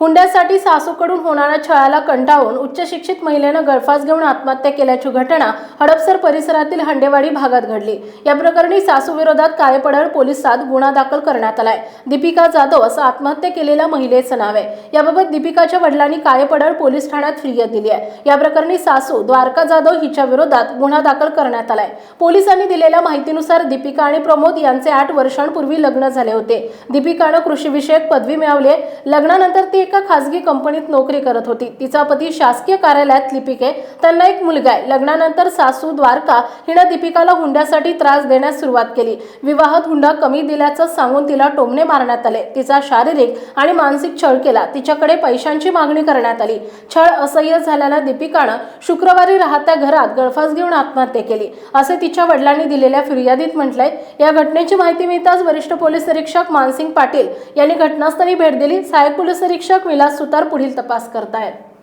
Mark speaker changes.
Speaker 1: हुंड्यासाठी सासूकडून होणाऱ्या छळाला कंटाळून उच्च शिक्षित महिलेनं गळफास घेऊन आत्महत्या केल्याची घटना हडपसर परिसरातील हंडेवाडी भागात घडली. या प्रकरणी सासू विरोधात काळेपडळ पोलिसात गुन्हा दाखल करण्यात आलाय. दीपिका जाधव असं आत्महत्या केलेल्या महिलेचं नाव आहे. याबाबत दीपिकाच्या वडिलांनी काळेपडळ पोलीस ठाण्यात फिर्याद दिली आहे. या प्रकरणी सासू द्वारका जाधव हिच्या विरोधात गुन्हा दाखल करण्यात आलाय. पोलिसांनी दिलेल्या माहितीनुसार दीपिका आणि प्रमोद यांचे आठ वर्षांपूर्वी लग्न झाले होते. दीपिकानं कृषी विषयक पदवी मिळवली लग्नानंतर ती एका खासगी कंपनीत नोकरी करत होती. तिचा पती शासकीय कार्यालयात लिपिक आहे. त्यांना एक मुलगा आहे. लग्नानंतर सासू द्वारका हिनं दीपिकाला हुंड्यासाठी त्रास देण्यास सुरुवात केली. विवाहात हुंडा कमी दिल्याचं सांगून तिला टोमणे मारण्यात आले. तिचा शारीरिक आणि मानसिक छळ केला. तिच्याकडे पैशांची मागणी करण्यात आली. छळ असह्य झाल्यानं दीपिकानं शुक्रवारी राहत्या घरात गळफास घेऊन आत्महत्या केली. असे तिच्या वडिलांनी दिलेल्या फिर्यादीत म्हटलंय या घटनेची माहिती मिळताच वरिष्ठ पोलीस निरीक्षक मानसिंग पाटील यांनी घटनास्थळी भेट दिली. सहाय्यक पोलीस निरीक्षक विलास सुतार पुढील तपास करतायत.